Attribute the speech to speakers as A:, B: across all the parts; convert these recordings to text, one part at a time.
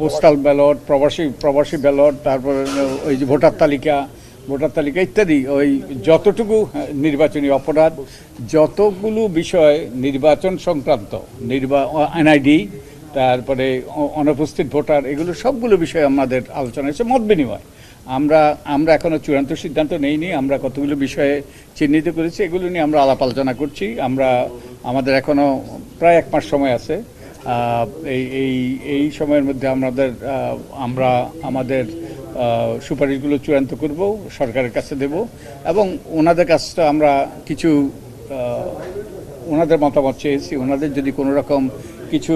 A: Postal ballot প্রবাসী প্রবাসী ballot তারপরে, ওই যে ভোটার তালিকা ভোটার তালিকা ইত্যাদি, ওই যতটুকু নির্বাচনী অপরাধ, যতগুলো বিষয় নির্বাচন সংক্রান্ত, নির্বা, এনআইডি, তারপরে অনুপস্থিত ভোটার, এগুলো সবগুলো বিষয় আমাদের আলোচনা হয়েছে মত বিনিময়। আমরা আমরা এখনও চূড়ান্ত সিদ্ধান্ত নেইনি, আমরা কতগুলো বিষয়ে চিহ্নিত করেছি, এগুলো নিয়ে আমরা আলাপ আলোচনা করছি। আমরা, আমাদের এখনও প্রায় এক মাস সময় আছে। এই এই এই সময়ের মধ্যে আমাদের আমরা আমাদের সুপারিশগুলো চূড়ান্ত করব, সরকারের কাছে দেব এবং ওনাদের কাছটা আমরা কিছু ওনাদের মতামত চেয়েছি। ওনাদের যদি কোনো রকম কিছু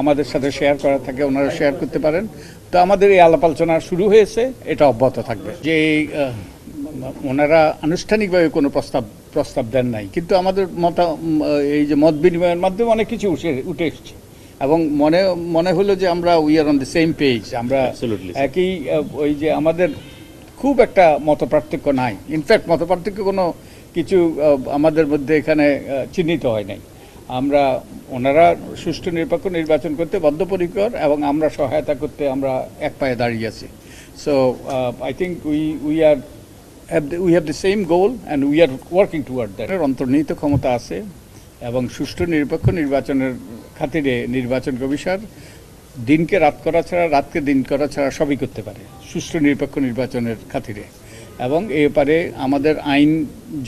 A: আমাদের সাথে শেয়ার করা থাকে, ওনারা শেয়ার করতে পারেন। তো আমাদের এই আলাপ আলোচনা শুরু হয়েছে, এটা অব্যাহত থাকবে। যে ওনারা আনুষ্ঠানিকভাবে কোনো প্রস্তাব প্রস্তাব দেন নাই। কিন্তু আমাদের মত, এই যে মত বিনিময়ের মাধ্যমে অনেক কিছু উঠে উঠে এসছে। এবং মনে মনে হলো যে আমরা we are on the same page আমরা একই ওই যে আমাদের খুব একটা মত পার্থক্য নাই। ইনফ্যাক্ট মত পার্থক্য কোনো কিছু আমাদের মধ্যে এখানে চিহ্নিত হয় নাই। আমরা ওনারা সুষ্ঠু নিরপেক্ষ নির্বাচন করতে বদ্ধপরিকর এবং আমরা সহায়তা করতে আমরা এক পায়ে দাঁড়িয়ে আছি। So I think we we are the, we have the same goal and we are working toward অন্তর্নিহিত ক্ষমতা আছে এবং সুষ্ঠু নিরপেক্ষ নির্বাচনের খাতিরে নির্বাচন কমিশন দিনকে রাত করা ছাড়া, রাতকে দিন করা ছাড়া সবই করতে পারে, সুষ্ঠু নিরপেক্ষ নির্বাচনের খাতিরে। এবং এ ব্যাপারে আমাদের আইন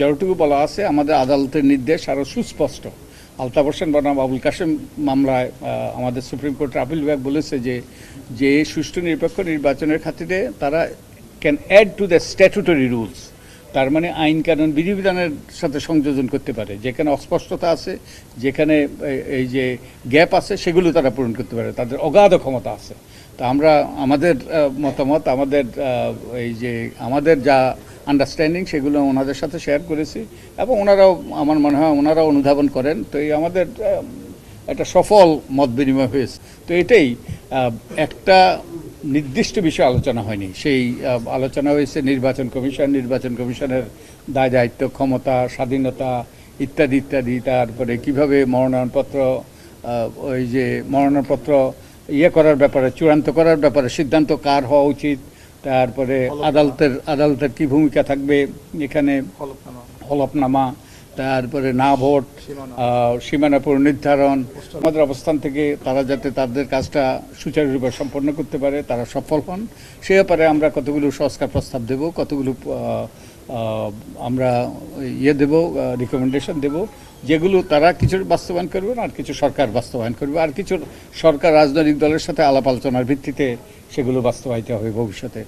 A: যতটুকু বলা আছে, আমাদের আদালতের নির্দেশ আরও সুস্পষ্ট। আলতাফ হোসেন বনাম আবুল কাশেম মামলায় আমাদের সুপ্রিম কোর্টের আপিল বিভাগ বলেছে যে যে সুষ্ঠু নিরপেক্ষ নির্বাচনের খাতিরে তারা can add to the statutory rules তার মানে আইন কানুন বিধিবিধানের সাথে সংযোজন করতে পারে। যেখানে অস্পষ্টতা আছে, যেখানে এই- যে গ্যাপ আছে, সেগুলো তারা পূরণ করতে পারে। তাদের অগাধ ক্ষমতা আছে। তো আমরা, আমাদের মতামত, আমাদের এই যে আমাদের যা আন্ডারস্ট্যান্ডিং সেগুলো ওনাদের সাথে শেয়ার করেছি এবং ওনারাও, আমার মনে হয়, ওনারাও অনুধাবন করেন। তো এই আমাদের একটা সফল মত বিনিময় হয়েছে। তো এটাই একটা নির্দিষ্ট বিষয়ে আলোচনা হয়নি। সেই আলোচনা হয়েছে নির্বাচন কমিশন নির্বাচন কমিশনের দায় দায়িত্ব ক্ষমতা স্বাধীনতা ইত্যাদি ইত্যাদি তারপরে কীভাবে মনোনয়নপত্র ওই যে মনোনয়নপত্র ইয়ে করার ব্যাপারে চূড়ান্ত করার ব্যাপারে সিদ্ধান্ত কার হওয়া উচিত তারপরে আদালতের আদালতের কি ভূমিকা থাকবে এখানে হলফনামা তারপরে না ভোট সীমানা। পুনর্নির্ধারণ আমাদের অবস্থান থেকে তারা যাতে তাদের কাজটা সুচারুরূপে সম্পন্ন করতে পারে তারা সফল হন। সে ব্যাপারে আমরা কতগুলো সংস্কার প্রস্তাব দেব কতগুলো আমরা ইয়ে দেব রিকমেন্ডেশন দেব যেগুলো তারা কিছু বাস্তবায়ন করবেন আর কিছু সরকার বাস্তবায়ন করবে। আর কিছু সরকার রাজনৈতিক দলের সাথে আলাপ আলোচনার ভিত্তিতে সেগুলো বাস্তবায়িত হবে ভবিষ্যতে।